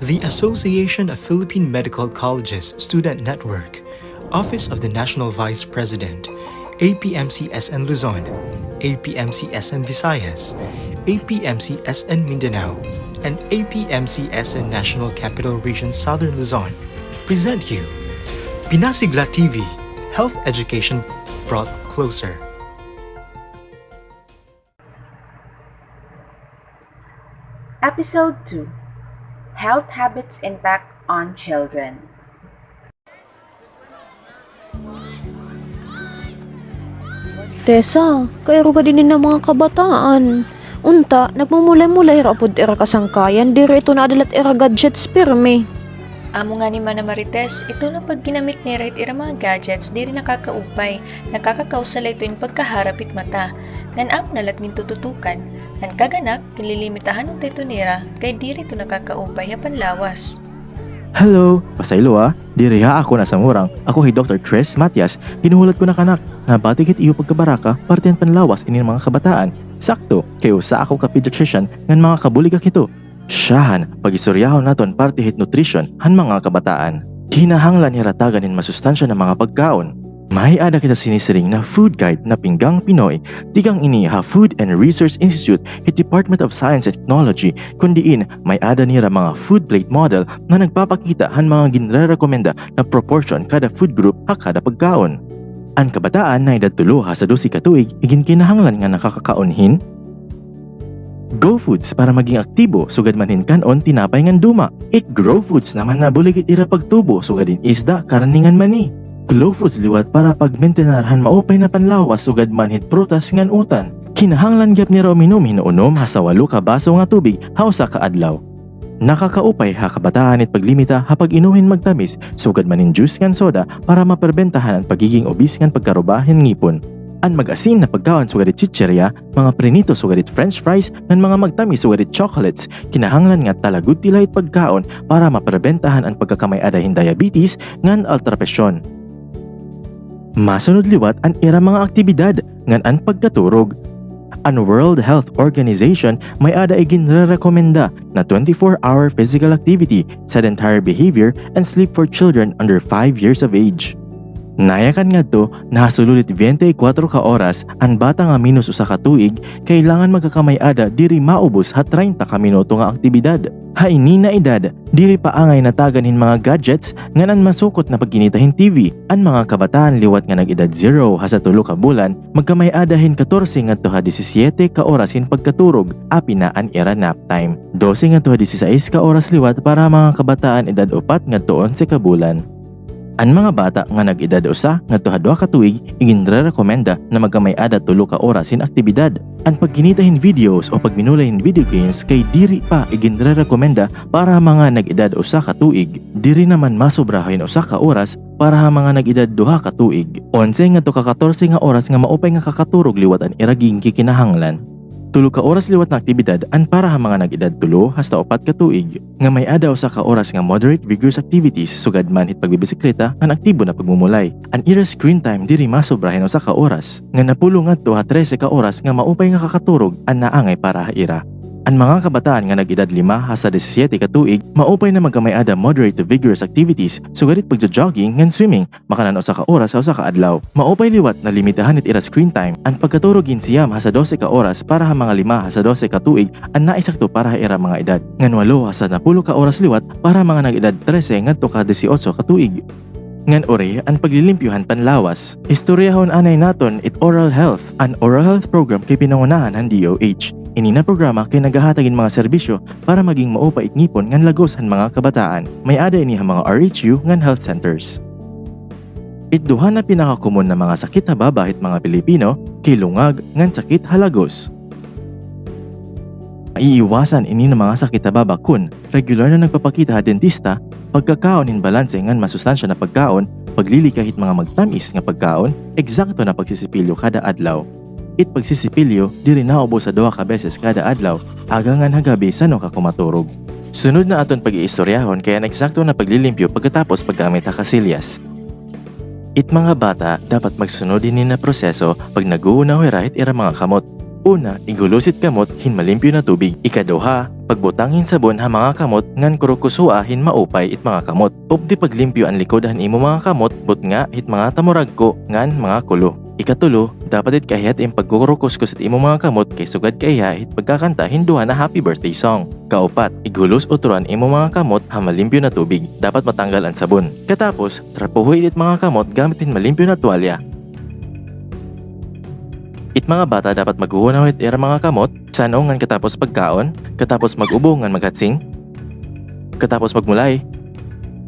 The Association of Philippine Medical Colleges Student Network, Office of the National Vice President, APMC-SN Luzon, APMC-SN Visayas, APMC-SN Mindanao, and APMC-SN National Capital Region Southern Luzon present you Pinasigla TV, Health Education Brought Closer. Episode 2 Health Habits Impact on Children. Tessa, kairo ka din ng mga kabataan. Unta, nagmumulay-mulay ra pud era kasangkayan, diro ito na adalat era gadgets pirme. Amo nga ni Mana Marites, ito na pag ginamit ni Right ira mga gadgets, di rin nakakaupay, nakakakausala ito yung pagkaharapit mata, ngan amo nalat tututukan, nan kaganak, kililimitahan ng teto nira, kay di rin ito nakakaupay hapan lawas. Hello, pasaylo ah. Diri ha ako na sa murang. Ako hi Dr. Tres Matias. Ginuhulat ko na kanak. Nabatikit iyo pagkabaraka, partiyan panlawas inin mga kabataan. Sakto, kayo sa ako ka pediatrician ngan mga kabuligak ito. Siyahan, pag-istoryahon naton partihit nutrition han mga kabataan. Hinahanglan ni ratagan in masustansya ng mga pagkaon. May ada kita sinisiring na food guide na pinggang Pinoy, tigang ini ha Food and Research Institute at Department of Science and Technology, kundiin may ada nira mga food plate model na nagpapakita han mga ginre-rekomenda na proportion kada food group ha kada pagkaon. Ang kabataan na edad tulo ha sa dosi ka tuig, igin kinahanglan nga nakakakaonhin, Go Foods para maging aktibo sugad manhin kanon tinapay ngan duma. It Grow Foods naman na buligit ira pagtubo sugadin isda karaningan mani. Glow liwat para pagmentenarhan maupay na panlawas sugad manhit prutas ngan utan. Kinahanglan gyap ni uminom hinuunom ha sa walo ka baso nga tubig hausa ka adlaw. Nakakaupay ha kabataan it paglimita ha pag inuhin magtamis sugad manin juice ngan soda para maperbentahan ang pagiging obis ngan pagkarubahin ngipon. Ang mag-asin na pagkaon sugarit chicherya, mga prenito sugarit french fries, ngan mga magtamis sugarit chocolates, kinahanglan nga talagud tilahit pagkaon para maperbentahan ang pagkakamay-adahin diabetes ngan ultrapresyon. Masunod liwat ang ira mga aktibidad ngan ang pagkaturog. Ang World Health Organization may ada igin rekomenda na 24-hour physical activity, sedentary behavior, and sleep for children under 5 years of age. Nayakan nga to, nahasululit 24 ka oras ang bata nga minus usa ka tuig, kailangan magkakamay ada diri maubos ha 30 ka minuto nga aktibidad. Ha ini na edad, diri pa angay nataganhin mga gadgets nga nan masukot na pagkinitahin TV. Ang mga kabataan liwat nga nag-edad 0 ha sa tulo ka bulan, magkamay adahin 14 nga to ha 17 ka orasin pagkaturog, api na an era nap time. 12 nga to ha 16 ka oras liwat para mga kabataan edad 4 nga to 11 ka bulan. Ang mga bata nga nag-edad usa nga to hadwa ka tuig igin rekomenda na magkamay ada tulo ka oras in aktibidad. Ang pagkinitahin videos o pagminulahin video games kay diri pa igin rekomenda para mga nag-edad usa ka tuig. Diri naman masubrahin usa ka oras para ha mga nag-edad duha ka tuig. 11 nga to ka 14 nga oras nga maupay nga kakaturog liwat ang iraging kikinahanglan. Tulo ka oras liwat na aktibidad an para ha mga nag-edad tulo hasta upat ka tuig. Nga may adaw sa ka oras nga moderate vigorous activities sugad man hit pagbibisikleta ngan aktibo na pagmumulay. An ira screen time diri masobrahin sa ka oras. Nga napulo nga to ha 13 ka oras nga maupay nga kakaturog an naangay para ha ira. Ang mga kabataan nga nag-edad 5 hasta 17 ka tuig, maupay na magkamay ada moderate to vigorous activities, sugarit pagja-jogging ngan swimming, makanan usa ka oras sa usa ka adlaw. Maupay liwat na limitahan it ira screen time, ang pagkaturog siyam ha sa 12 ka oras para ha mga 5 ha sa 12 ka tuig, ang naisakto para ha ira mga edad. Ngan 8 ha sa 10 ka oras liwat para mga nag-edad 13 ngadto ka 18 ka tuig. Ngan ore, ang paglilimpyuhan panlawas. Istoryahon anay naton it oral health, an oral health program kay pinangunahan ang DOH. Ini na programa kay nagahatagin mga serbisyo para maging maupa it ngipon ngan lagos han mga kabataan. May ada ini mga RHU ngan health centers. Itduha na pinakakumon na mga sakit na babahit mga Pilipino kay lungag ngan sakit halagos. Iiwasan ini ng mga sakit na baba kun regular na nagpapakita ha dentista pagkakaon in balanse ngan masustansya na pagkaon, paglili kahit mga magtamis nga pagkaon, eksakto na pagsisipilyo kada adlaw. It pagsisipilyo diri naubos sa duha ka beses kada adlaw, agangan hagabi sa no ka kumaturog. Sunod na aton pag-iistoryahon kaya eksakto na paglilimpyo pagkatapos paggamit ha kasilyas. It mga bata dapat magsunod din na proseso pag naguuna rahit ira mga kamot. Una, igulusit kamot hin malimpyo na tubig. Ikaduha, pagbutangin sabon ha mga kamot ngan kurukusua hin maupay it mga kamot. Updi paglimpyo ang likod han imo mga kamot but nga hit mga tamuragko ngan mga kulo. Ikatulo, dapat it kahiyat im pagkukurukus it imo mga kamot kay sugad kaya hit pagkakanta hinduha na happy birthday song. Kaupat, ighulos uturan imo mga kamot ha malimpyo na tubig. Dapat matanggal ang sabon. Katapos, trapuhoy it mga kamot gamit hin malimpyo na tuwalya. It mga bata dapat maghuhunaw it era mga kamot, sano ngan katapos pagkaon, katapos mag-ubo ngan maghatsing, katapos magmulay,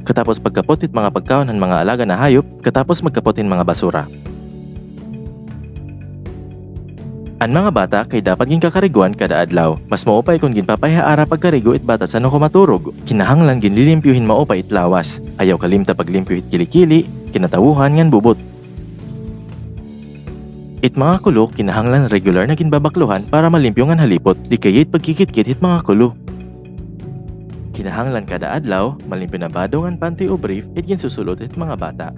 katapos pagkapot it mga pagkaon ng mga alaga na hayop, katapos magkapotin mga basura. Ang mga bata kay dapat gin kakariguan kada adlaw. Mas maupay kung ginpapayaara pagkarigo it bata sa no kumaturog. Kinahanglan ginlilimpyuhin maupay it lawas. Ayaw kalimta paglimpyo it kilikili, kinatawuhan ngan bubot. It mga kulo kinahanglan regular na ginbabakluhan para malimpyo ngan halipot. Di kayit pagkikitkit it mga kulo. Kinahanglan kada adlaw, malimpyo na bado ngan panty o brief it ginsusulot it mga bata.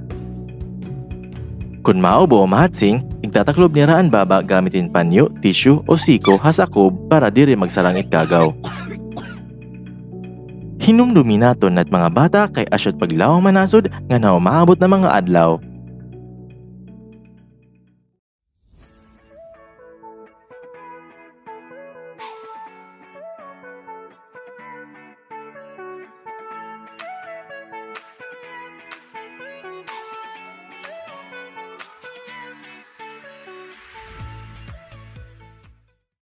Kung maubo o mahatsing, igtataklob ni Raan Baba gamitin panyo, tissue o siko hasakob para diri magsarang itgagaw. Hinumdumi naton at mga bata kay asyot paglawang manasod nga na umaabot na mga adlaw